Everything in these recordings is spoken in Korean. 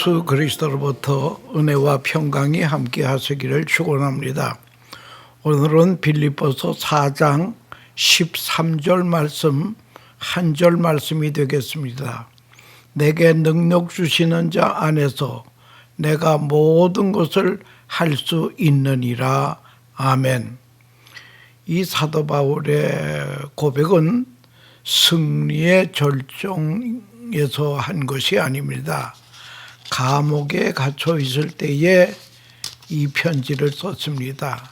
예수 그리스도로부터 은혜와 평강이 함께 하시기를 축원합니다. 오늘은 빌립보서 4장 13절 말씀 한 절 말씀이 되겠습니다. 내게 능력 주시는 자 안에서 내가 모든 것을 할 수 있느니라. 아멘. 이 사도 바울의 고백은 승리의 절정에서 한 것이 아닙니다. 감옥에 갇혀 있을 때에 이 편지를 썼습니다.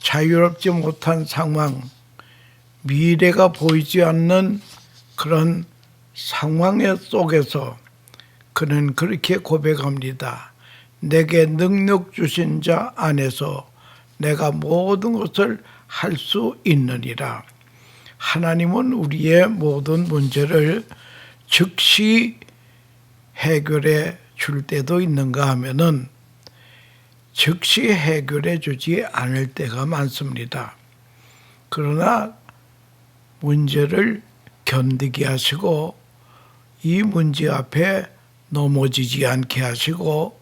자유롭지 못한 상황, 미래가 보이지 않는 그런 상황 속에서 그는 그렇게 고백합니다. 내게 능력 주신 자 안에서 내가 모든 것을 할 수 있느니라. 하나님은 우리의 모든 문제를 즉시 해결해 줄 때도 있는가 하면은 즉시 해결해 주지 않을 때가 많습니다. 그러나 문제를 견디게 하시고 이 문제 앞에 넘어지지 않게 하시고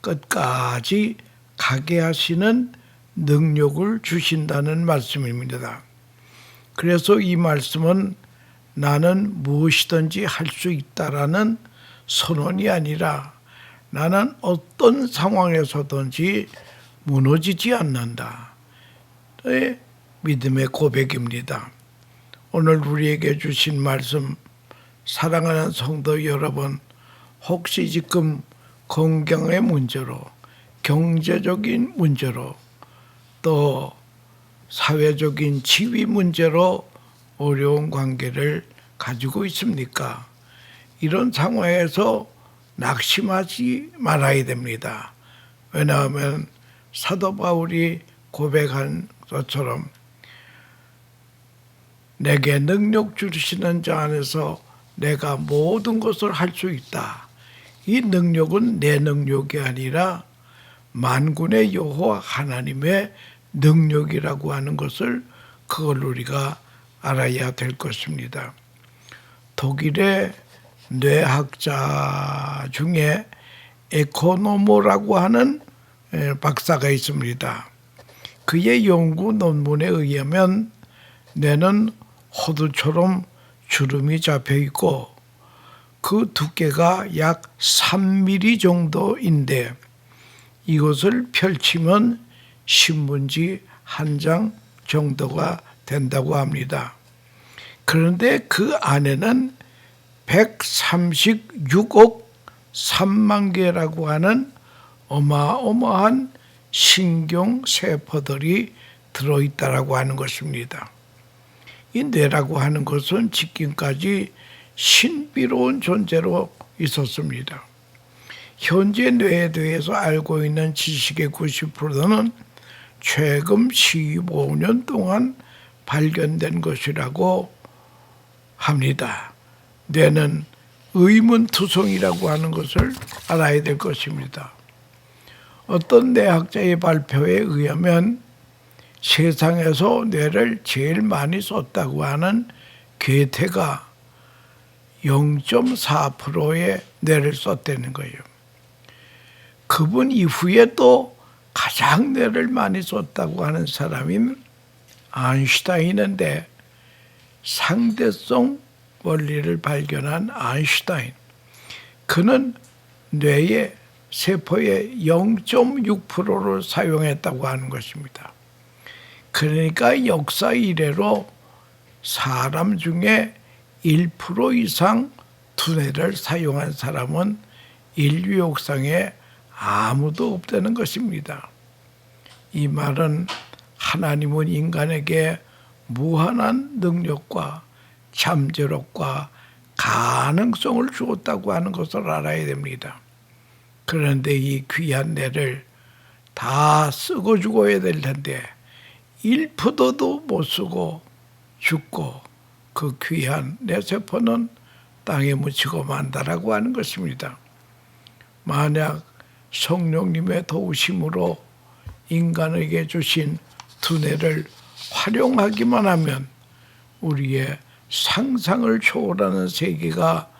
끝까지 가게 하시는 능력을 주신다는 말씀입니다. 그래서 이 말씀은 나는 무엇이든지 할 수 있다라는 선언이 아니라 나는 어떤 상황에서든지 무너지지 않는다. 의 믿음의 고백입니다. 오늘 우리에게 주신 말씀, 사랑하는 성도 여러분, 혹시 지금 건강의 문제로, 경제적인 문제로, 또 사회적인 지위 문제로 어려운 관계를 가지고 있습니까? 이런 상황에서 낙심하지 말아야 됩니다. 왜냐하면 사도 바울이 고백한 것처럼 내게 능력 주시는 자 안에서 내가 모든 것을 할 수 있다. 이 능력은 내 능력이 아니라 만군의 여호와 하나님의 능력이라고 하는 것을 그걸 우리가 알아야 될 것입니다. 독일의 뇌학자 중에 에코노모라고 하는 박사가 있습니다. 그의 연구 논문에 의하면 뇌는 호두처럼 주름이 잡혀 있고 그 두께가 약 3mm 정도인데 이것을 펼치면 신문지 한 장 정도가 된다고 합니다. 그런데 그 안에는 136억 3만 개라고 하는 어마어마한 신경 세포들이 들어있다라고 하는 것입니다. 이 뇌라고 하는 것은 지금까지 신비로운 존재로 있었습니다. 현재 뇌에 대해서 알고 있는 지식의 90%는 최근 15년 동안 발견된 것이라고 합니다. 뇌는 의문투성이라고 하는 것을 알아야 될 것입니다. 어떤 뇌학자의 발표에 의하면 세상에서 뇌를 제일 많이 썼다고 하는 괴테가 0.4%의 뇌를 썼다는 거예요. 그분 이후에 또 가장 뇌를 많이 썼다고 하는 사람이 아인슈타인인데 상대성 원리를 발견한 아인슈타인. 그는 뇌의 세포의 0.6%를 사용했다고 하는 것입니다. 그러니까 역사 이래로 사람 중에 1% 이상 두뇌를 사용한 사람은 인류 역상에 아무도 없다는 것입니다. 이 말은 하나님은 인간에게 무한한 능력과 잠재력과 가능성을 주었다고 하는 것을 알아야 됩니다. 그런데 이 귀한 뇌를 다 쓰고 죽어야 될 텐데 1%도 못 쓰고 죽고 그 귀한 내 세포는 땅에 묻히고 만다라고 하는 것입니다. 만약 성령님의 도우심으로 인간에게 주신 두뇌를 활용하기만 하면 우리의 상상을 초월하는 세계가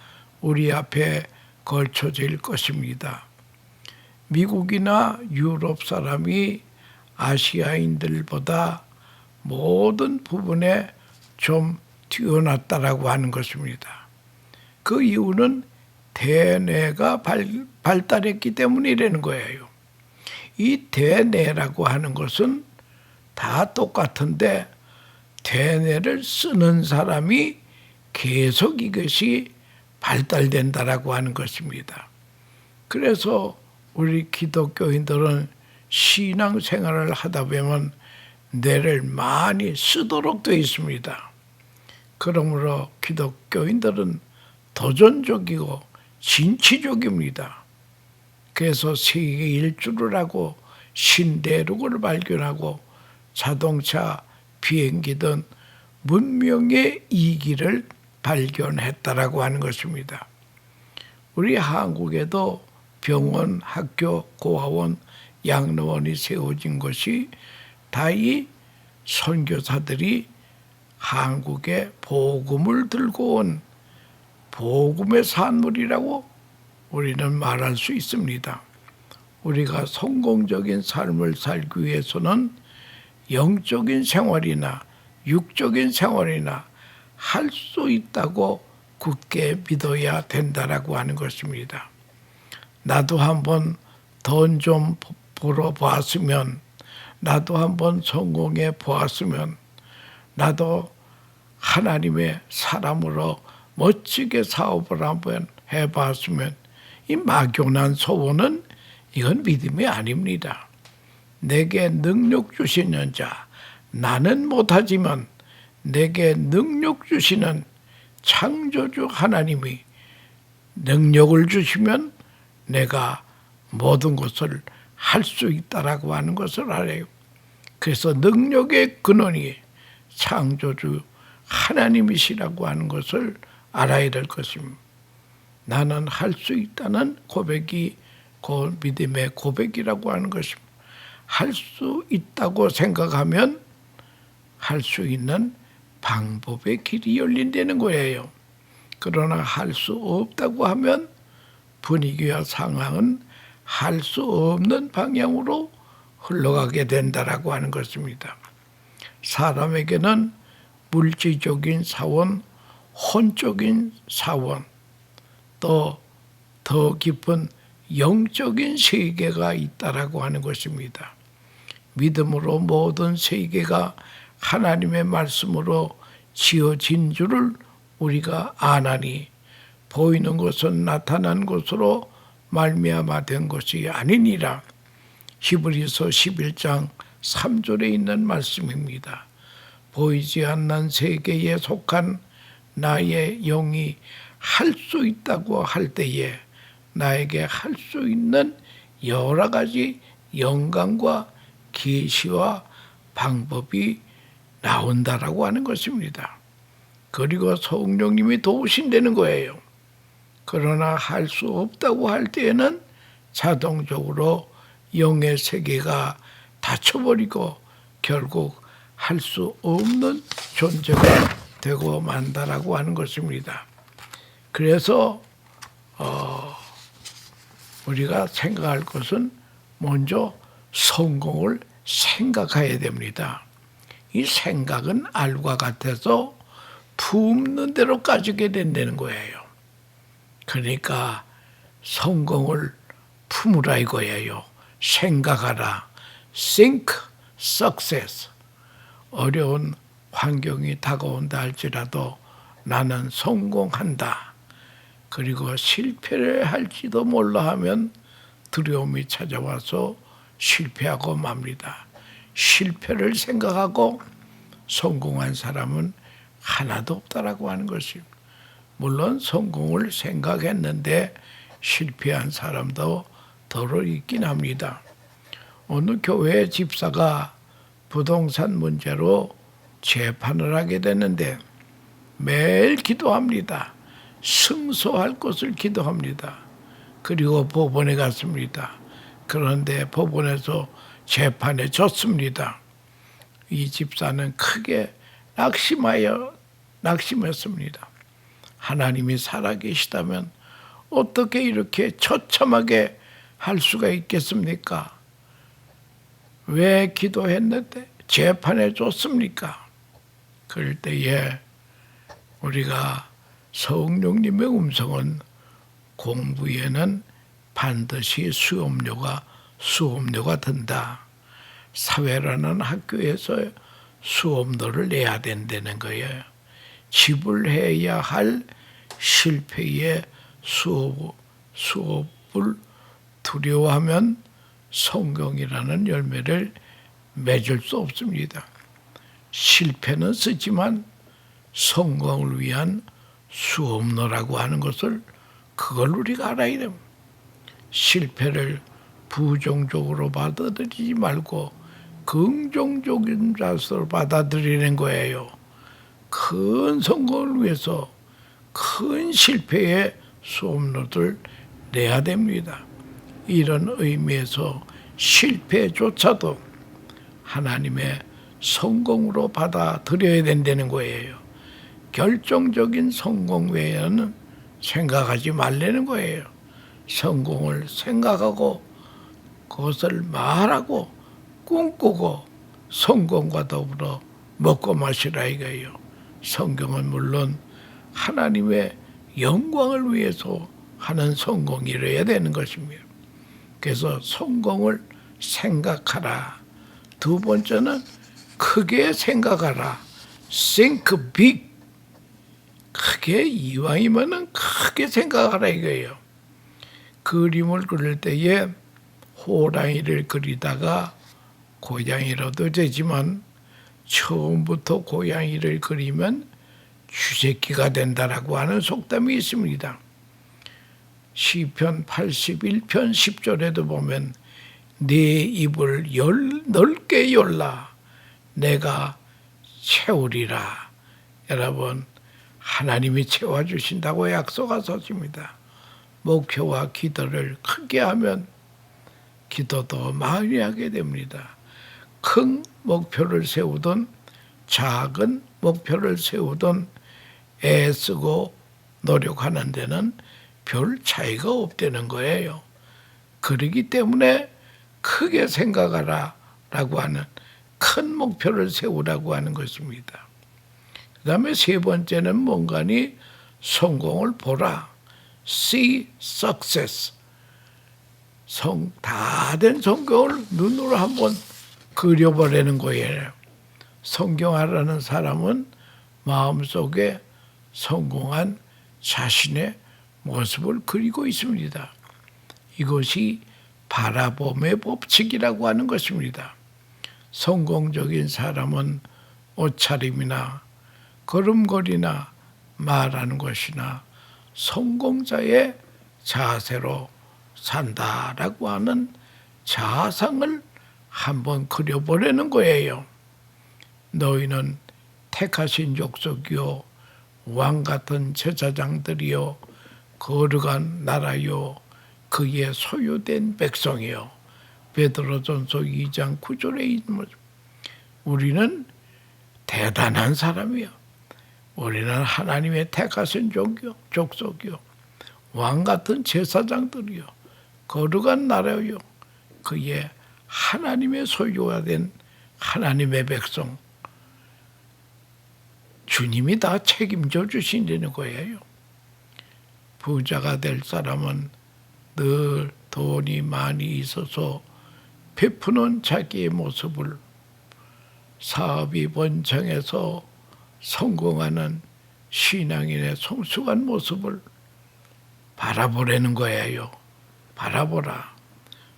우리 앞에 걸쳐질 것입니다. 미국이나 유럽 사람이 아시아인들보다 모든 부분에 좀 뛰어났다라고 하는 것입니다. 그 이유는 대뇌가 발, 발달했기 때문이라는 거예요. 이 대뇌라고 하는 것은 다 똑같은데 대뇌를 쓰는 사람이 계속 이것이 발달된다라고 하는 것입니다. 그래서 우리 기독교인들은 신앙 생활을 하다 보면 뇌를 많이 쓰도록 되어 있습니다. 그러므로 기독교인들은 도전적이고 진취적입니다. 그래서 세계 일주를 하고 신대륙을 발견하고 자동차, 비행기 등 문명의 이기를 발견했다라고 하는 것입니다. 우리 한국에도 병원, 학교, 고아원, 양로원이 세워진 것이 다 이 선교사들이 한국에 복음을 들고 온 복음의 산물이라고 우리는 말할 수 있습니다. 우리가 성공적인 삶을 살기 위해서는 영적인 생활이나 육적인 생활이나 할 수 있다고 굳게 믿어야 된다라고 하는 것입니다. 나도 한번 돈 좀 벌어 보았으면 나도 한번 성공해 보았으면 나도 하나님의 사람으로 멋지게 사업을 한번 해봤으면 이 막연한 소원은 이건 믿음이 아닙니다. 내게 능력 주시는 자 나는 못하지만 내게 능력 주시는 창조주 하나님이 능력을 주시면 내가 모든 것을 할 수 있다라고 하는 것을 알아요. 그래서 능력의 근원이 창조주 하나님이시라고 하는 것을 알아야 될 것입니다. 나는 할 수 있다는 고백이 그 믿음의 고백이라고 하는 것입니다. 할 수 있다고 생각하면 할 수 있는 방법의 길이 열린다는 거예요. 그러나 할 수 없다고 하면 분위기와 상황은 할 수 없는 방향으로 흘러가게 된다라고 하는 것입니다. 사람에게는 물질적인 사원, 혼적인 사원, 또 더 깊은 영적인 세계가 있다라고 하는 것입니다. 믿음으로 모든 세계가 하나님의 말씀으로 지어진 줄을 우리가 아나니 보이는 것은 나타난 것으로 말미암아 된 것이 아니니라. 히브리서 11장 3절에 있는 말씀입니다. 보이지 않는 세계에 속한 나의 영이 할 수 있다고 할 때에 나에게 할 수 있는 여러 가지 영광과 계시와 방법이 나온다라고 하는 것입니다. 그리고 성령님이 도우신다는 거예요. 그러나 할 수 없다고 할 때에는 자동적으로 영의 세계가 닫혀버리고 결국 할 수 없는 존재가 되고 만다라고 하는 것입니다. 그래서 어, 우리가 생각할 것은 먼저 성공을 생각해야 됩니다. 이 생각은 알과 같아서 품는 대로 가지게 된다는 거예요. 그러니까 성공을 품으라 이거예요. 생각하라. think success. 어려운 환경이 다가온다 할지라도 나는 성공한다. 그리고 실패를 할지도 몰라 하면 두려움이 찾아와서 실패하고 맙니다. 실패를 생각하고 성공한 사람은 하나도 없다라고 하는 것입니다. 물론 성공을 생각했는데 실패한 사람도 더러 있긴 합니다. 어느 교회 집사가 부동산 문제로 재판을 하게 되는데 매일 기도합니다. 승소할 것을 기도합니다. 그리고 법원에 갔습니다. 그런데 법원에서 재판에 졌습니다. 이 집사는 크게 낙심하여 낙심했습니다. 하나님이 살아계시다면 어떻게 이렇게 처참하게 할 수가 있겠습니까? 왜 기도했는데 재판해 줬습니까? 그럴 때에 우리가 성령님의 음성은 공부에는 반드시 수업료가 수업료가 든다. 사회라는 학교에서 수업료를 내야 된다는 거예요. 지불해야 할 실패의 수업, 수업을 두려워하면 성경이라는 열매를 맺을 수 없습니다. 실패는 쓰지만 성공을 위한 수업로라고 하는 것을 그걸 우리가 알아야 됩니다. 실패를 부정적으로 받아들이지 말고 긍정적인 자세로 받아들이는 거예요. 큰 성공을 위해서 큰 실패의 수업료를 내야 됩니다. 이런 의미에서 실패조차도 하나님의 성공으로 받아들여야 된다는 거예요. 결정적인 성공 외에는 생각하지 말라는 거예요. 성공을 생각하고 그것을 말하고 꿈꾸고 성공과 더불어 먹고 마시라 이거예요. 성경은 물론 하나님의 영광을 위해서 하는 성공이래야 되는 것입니다. 그래서 성공을 생각하라. 두 번째는 크게 생각하라. think big. 크게 이왕이면은 크게 생각하라 이거예요. 그림을 그릴 때에 호랑이를 그리다가 고양이라도 되지만 처음부터 고양이를 그리면 쥐새끼가 된다라고 하는 속담이 있습니다. 시편 81편 10절에도 보면 네 입을 열, 넓게 열라 내가 채우리라. 여러분 하나님이 채워주신다고 약속하셨습니다. 목표와 기도를 크게 하면 기도도 많이 하게 됩니다. 큰 목표를 세우던 작은 목표를 세우던 애쓰고 노력하는 데는 별 차이가 없다는 거예요. 그러기 때문에 크게 생각하라 라고 하는 큰 목표를 세우라고 하는 것입니다. 그 다음에 세 번째는 뭔가니 성공을 보라. See success. 성, 다 된 성경을 눈으로 한번 그려보라는 거예요. 성경하라는 사람은 마음속에 성공한 자신의 모습을 그리고 있습니다. 이것이 바라봄의 법칙이라고 하는 것입니다. 성공적인 사람은 옷차림이나 걸음걸이나 말하는 것이나 성공자의 자세로 산다라고 하는 자상을 한번 그려보려는 거예요. 너희는 택하신 족속이요 왕 같은 제사장들이요 거룩한 나라요 그의 소유된 백성이요 베드로전서 2장 9절에 있는 우리는 대단한 사람이요 우리는 하나님의 택하신 족이요 족속이요. 왕 같은 제사장들이요. 거룩한 나라요. 그의 하나님의 소유가 된 하나님의 백성. 주님이 다 책임져 주신다는 거예요. 부자가 될 사람은 늘 돈이 많이 있어서 베푸는 자기의 모습을 사업이 번창해서 성공하는 신앙인의 성숙한 모습을 바라보라는 거예요. 바라보라.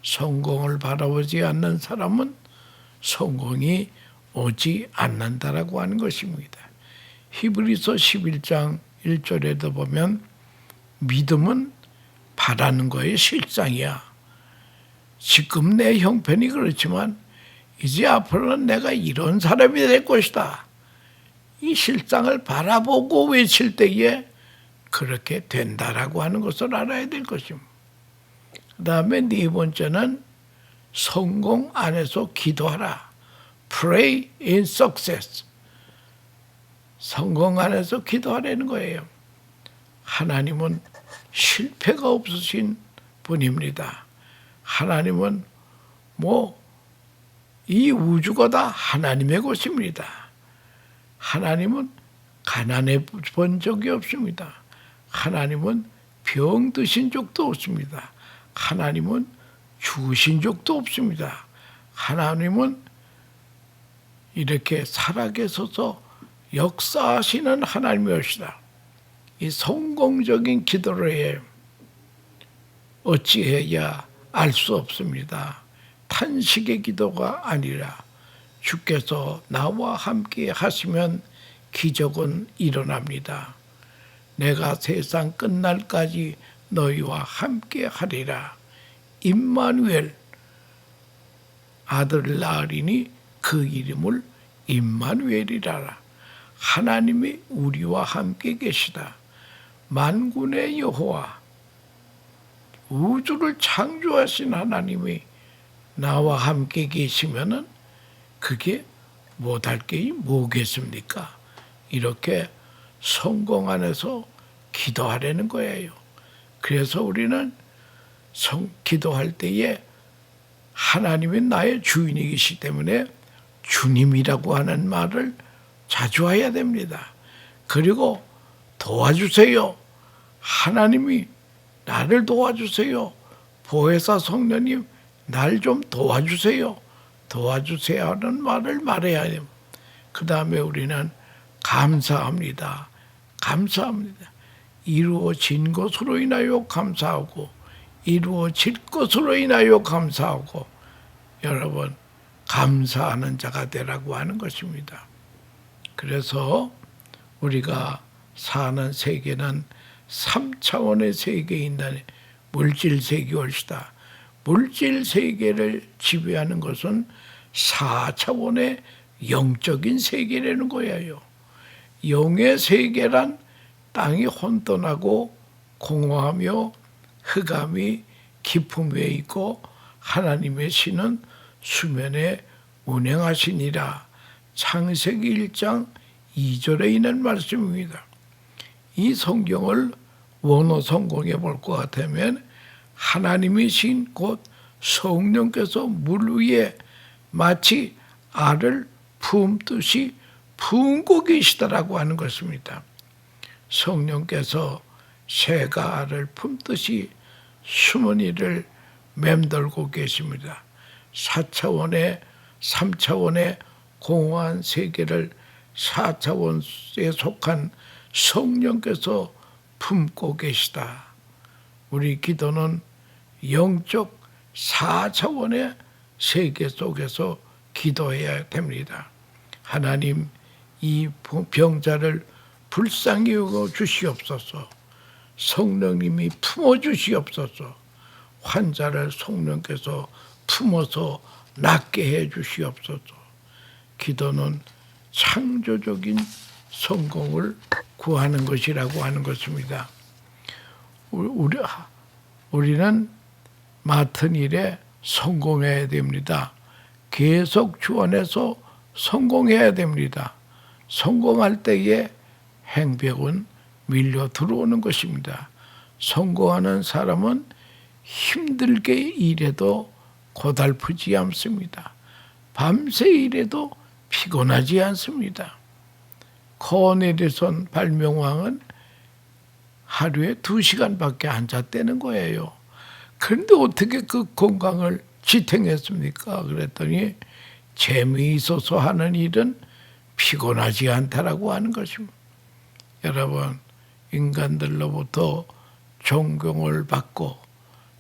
성공을 바라보지 않는 사람은 성공이 오지 않는다라고 하는 것입니다. 히브리서 11장 1절에도 보면 믿음은 바라는 거의 실상이야. 지금 내 형편이 그렇지만 이제 앞으로는 내가 이런 사람이 될 것이다. 이 실상을 바라보고 외칠 때에 그렇게 된다라고 하는 것을 알아야 될 것입니다. 그 다음에 네 번째는 성공 안에서 기도하라. Pray in success. 성공 안에서 기도하라는 거예요. 하나님은 실패가 없으신 분입니다. 하나님은 뭐 이 우주가 다 하나님의 것입니다. 하나님은 가난해 본 적이 없습니다. 하나님은 병 드신 적도 없습니다. 하나님은 죽으신 적도 없습니다. 하나님은 이렇게 살아계셔서 역사하시는 하나님이시다. 이 성공적인 기도를 어찌해야 알 수 없습니다. 탄식의 기도가 아니라 주께서 나와 함께 하시면 기적은 일어납니다. 내가 세상 끝날까지 너희와 함께 하리라. 임마누엘 아들 낳으리니 그 이름을 임마누엘이라라. 하나님이 우리와 함께 계시다. 만군의 여호와 우주를 창조하신 하나님이 나와 함께 계시면은 그게 못할 게 뭐겠습니까? 이렇게 성공 안에서 기도하려는 거예요. 그래서 우리는 성, 기도할 때에 하나님이 나의 주인이시기 때문에 주님이라고 하는 말을 자주 해야 됩니다. 그리고 도와주세요. 하나님이 나를 도와주세요. 보혜사 성령님 날 좀 도와주세요. 도와주세요 하는 말을 말해야 해요. 그 다음에 우리는 감사합니다. 감사합니다. 이루어진 것으로 인하여 감사하고 이루어질 것으로 인하여 감사하고 여러분 감사하는 자가 되라고 하는 것입니다. 그래서 우리가 사는 세계는 3차원의 세계인데 물질 세계 올시다. 물질 세계를 지배하는 것은 4차원의 영적인 세계라는 거예요. 영의 세계란 땅이 혼돈하고 공허하며 흑암이 깊음 위에 있고 하나님의 신은 수면에 운행하시니라. 창세기 1장 2절에 있는 말씀입니다. 이 성경을 원어 성공해 볼 것 같으면 하나님이신 곧 성령께서 물 위에 마치 알을 품듯이 품고 계시다라고 하는 것입니다. 성령께서 새가 알을 품듯이 수문이를 맴돌고 계십니다. 4차원의 3차원의 공허한 세계를 4차원에 속한 성령께서 품고 계시다. 우리 기도는 영적 4차원의 세계 속에서 기도해야 됩니다. 하나님 이 병자를 불쌍히 여겨 주시옵소서. 성령님이 품어 주시옵소서. 환자를 성령께서 품어서 낫게 해 주시옵소서. 기도는 창조적인 성공을 구하는 것이라고 하는 것입니다. 우리, 우리는 맡은 일에 성공해야 됩니다. 계속 주원해서 성공해야 됩니다. 성공할 때에 행복은 밀려 들어오는 것입니다. 성공하는 사람은 힘들게 일해도 고달프지 않습니다. 밤새 일해도 피곤하지 않습니다. 코네리선 발명왕은 하루에 두 시간밖에 안 잤다는 거예요. 그런데 어떻게 그 건강을 지탱했습니까? 그랬더니 재미있어서 하는 일은 피곤하지 않다라고 하는 것입니다. 여러분, 인간들로부터 존경을 받고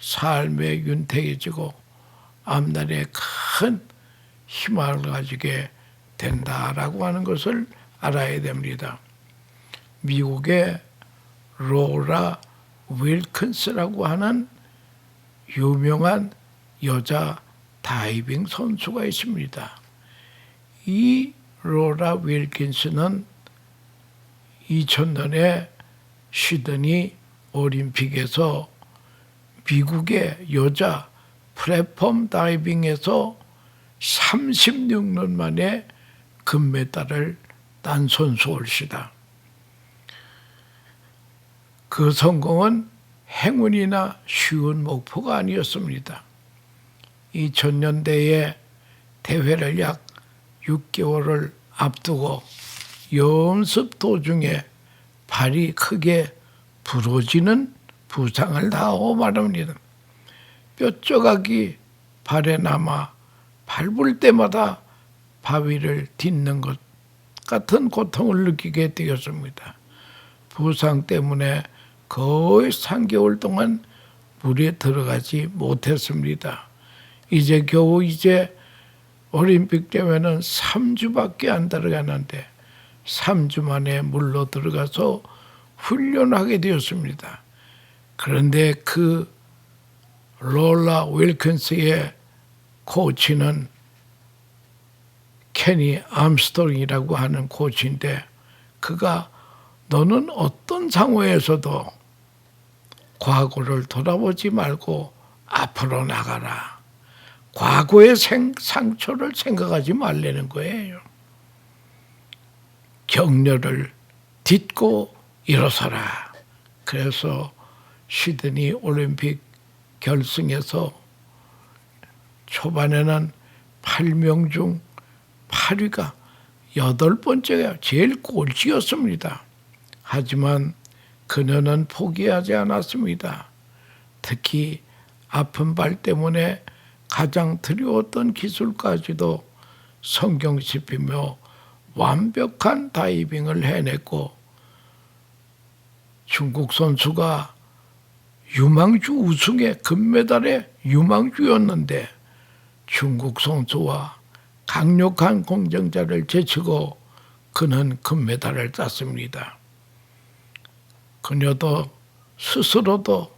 삶에 윤택해지고 앞날에 큰 희망을 가지게 된다라고 하는 것을 알아야 됩니다. 미국의 로라 윌킨스라고 하는 유명한 여자 다이빙 선수가 있습니다. 이 로라 윌킨스는 2000년에 시드니 올림픽에서 미국의 여자 플랫폼 다이빙에서 36년 만에 금메달을 딴 선수 올시다. 그 성공은 행운이나 쉬운 목표가 아니었습니다. 2000년대에 대회를 약 6개월을 앞두고 연습 도중에 발이 크게 부러지는 부상을 당하고 말합니다. 뼈조각이 발에 남아 밟을 때마다 바위를 딛는 것 같은 고통을 느끼게 되었습니다. 부상 때문에 거의 3개월 동안 물에 들어가지 못했습니다. 이제 겨우 이제 올림픽 대회는 3주밖에 안 들어가는데 3주 만에 물로 들어가서 훈련하게 되었습니다. 그런데 그 롤라 윌킨스의 코치는 케니 암스토링이라고 하는 코치인데 그가 너는 어떤 상황에서도 과거를 돌아보지 말고 앞으로 나가라. 과거의 생, 상처를 생각하지 말라는 거예요. 격려를 딛고 일어서라. 그래서 시드니 올림픽 결승에서 초반에는 8명 중 8위가 여덟 번째가 제일 꼴찌였습니다. 하지만 그녀는 포기하지 않았습니다. 특히 아픈 발 때문에 가장 두려웠던 기술까지도 성경 씹히며 완벽한 다이빙을 해냈고 중국 선수가 유망주 우승의 금메달의 유망주였는데 중국 선수와 강력한 공정자를 제치고 그는 금메달을 땄습니다. 그녀도 스스로도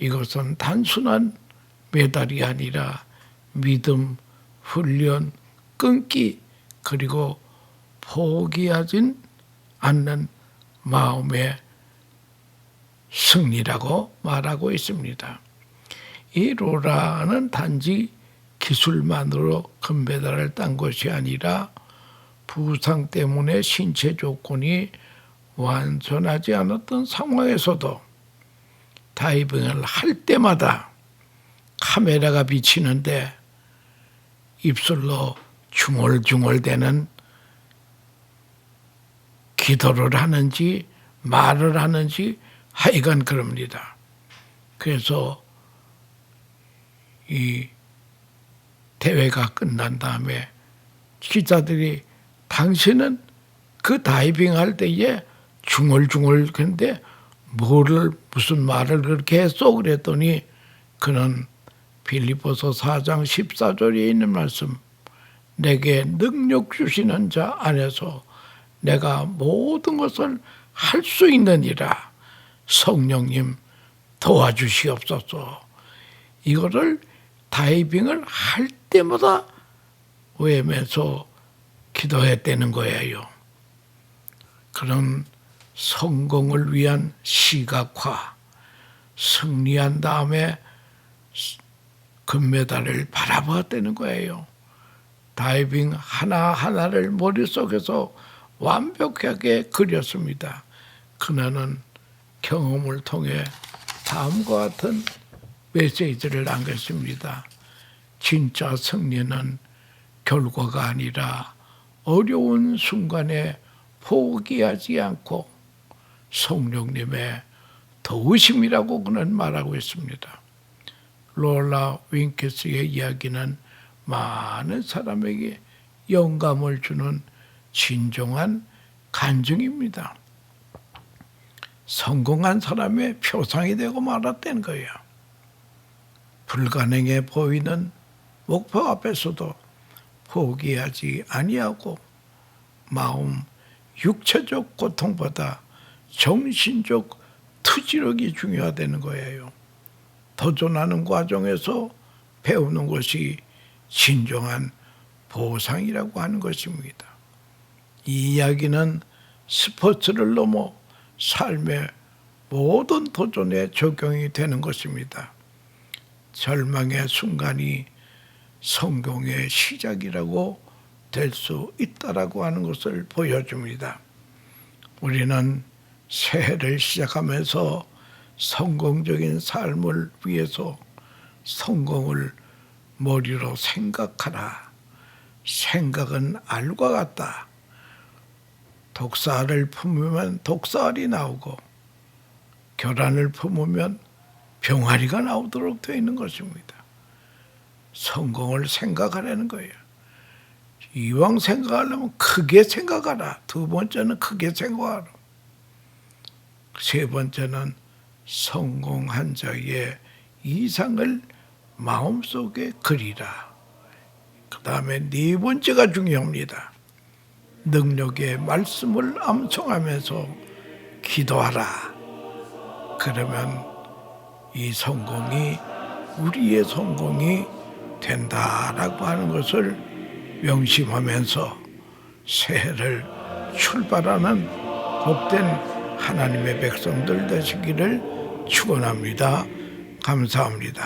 이것은 단순한 메달이 아니라 믿음, 훈련, 끊기 그리고 포기하진 않는 마음의 승리라고 말하고 있습니다. 이 로라는 단지 기술만으로 금메달을 딴 것이 아니라 부상 때문에 신체 조건이 완전하지 않았던 상황에서도 다이빙을 할 때마다 카메라가 비치는데 입술로 중얼중얼대는 기도를 하는지 말을 하는지 하여간 그럽니다. 그래서 이 대회가 끝난 다음에 기자들이 당신은 그 다이빙 할 때에 중얼중얼 근데 뭐를 무슨 말을 그렇게 했어? 그랬더니 그는 빌리포서 4장 14절에 있는 말씀 내게 능력 주시는 자 안에서 내가 모든 것을 할 수 있느니라. 성령님 도와주시옵소서. 이거를 다이빙을 할 때마다 외면서 기도했다는 거예요. 그런 성공을 위한 시각화, 승리한 다음에 금메달을 바라보았다는 거예요. 다이빙 하나하나를 머릿속에서 완벽하게 그렸습니다. 그녀는 경험을 통해 다음과 같은 메시지를 남겼습니다. 진짜 승리는 결과가 아니라 어려운 순간에 포기하지 않고 성령님의 도우심이라고 그는 말하고 있습니다. 롤라 윙키스의 이야기는 많은 사람에게 영감을 주는 진정한 간증입니다. 성공한 사람의 표상이 되고 말았다는 거예요. 불가능해 보이는 목표 앞에서도 포기하지 아니하고 마음 육체적 고통보다 정신적 투지력이 중요하다는 거예요. 도전하는 과정에서 배우는 것이 진정한 보상이라고 하는 것입니다. 이 이야기는 스포츠를 넘어 삶의 모든 도전에 적용이 되는 것입니다. 절망의 순간이 성공의 시작이라고 될 수 있다라고 하는 것을 보여줍니다. 우리는 새해를 시작하면서 성공적인 삶을 위해서 성공을 머리로 생각하라. 생각은 알과 같다. 독사를 품으면 독사알이 나오고 계란을 품으면 병아리가 나오도록 되어 있는 것입니다. 성공을 생각하라는 거예요. 이왕 생각하려면 크게 생각하라. 두 번째는 크게 생각하라. 세 번째는 성공한 자의 이상을 마음속에 그리라. 그 다음에 네 번째가 중요합니다. 능력의 말씀을 암송하면서 기도하라. 그러면 이 성공이 우리의 성공이 된다라고 하는 것을 명심하면서 새해를 출발하는 복된 하나님의 백성들 되시기를 축원합니다. 감사합니다.